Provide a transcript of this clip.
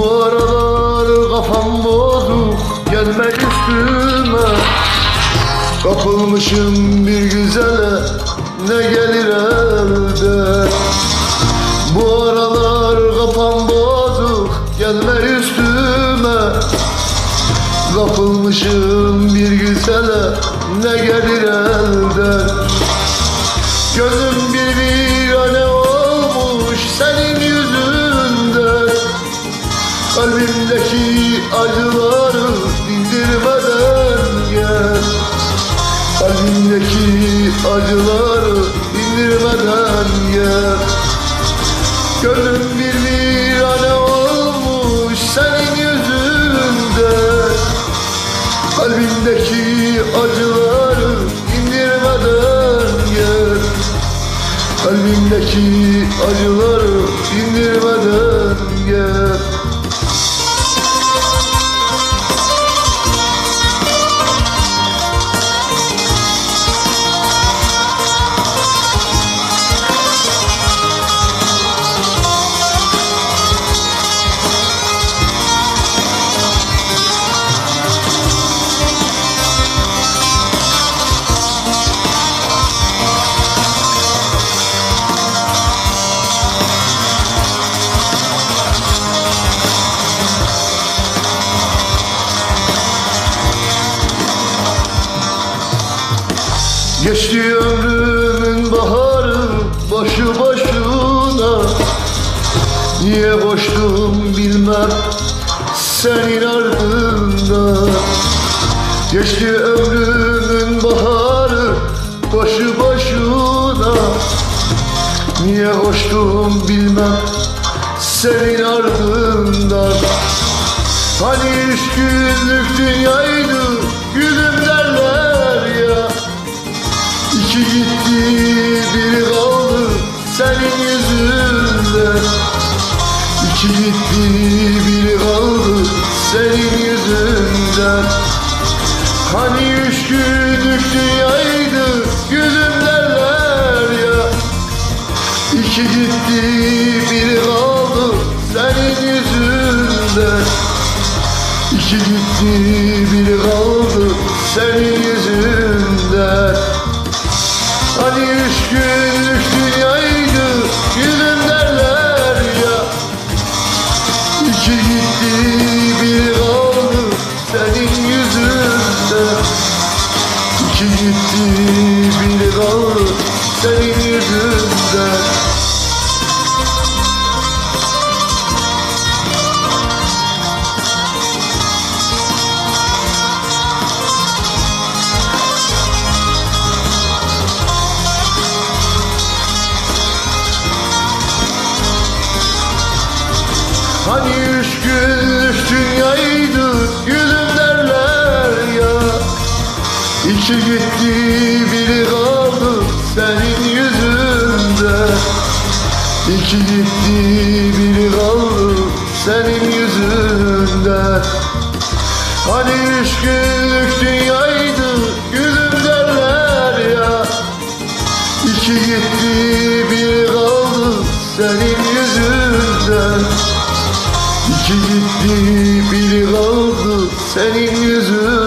Bu aralar kafam bozuk gelme üstüme. Kapılmışım bir güzele ne gelir elde? Bu aralar kafam bozuk gelme üstüme. Kapılmışım bir güzele ne gelir elde? Gözüm bir virane acıları dindirmeden gel. Gönlüm bir virane olmuş senin yüzünden Kalbimdeki acıları indirmeden gel. Kalbimdeki acıları Geçti ömrümün baharı başı başına. Niye koştum bilmem senin ardından Geçti ömrümün baharı başı başına. Niye koştum bilmem senin ardından Hani üç günlük dünyaydı gülüm derler İki gitti biri kaldı senin yüzünden İki gitti biri kaldı senin yüzünden Hani üç günlük dünyaydı gülüm derler ya. İki gitti biri kaldı senin yüzünden İki gitti biri kaldı senin yüzünden Hani üç günlük dünyaydı gülüm derler ya. İki gitti biri kaldı senin yüzünden İki gitti biri kaldı senin yüzünden Hani üç günlük dünyaydı gülüm derler ya. İki gitti biri kaldı senin yüzünden İki gitti biri kaldı senin yüzünden Hani üç günlük dünyaydı senin yüzünden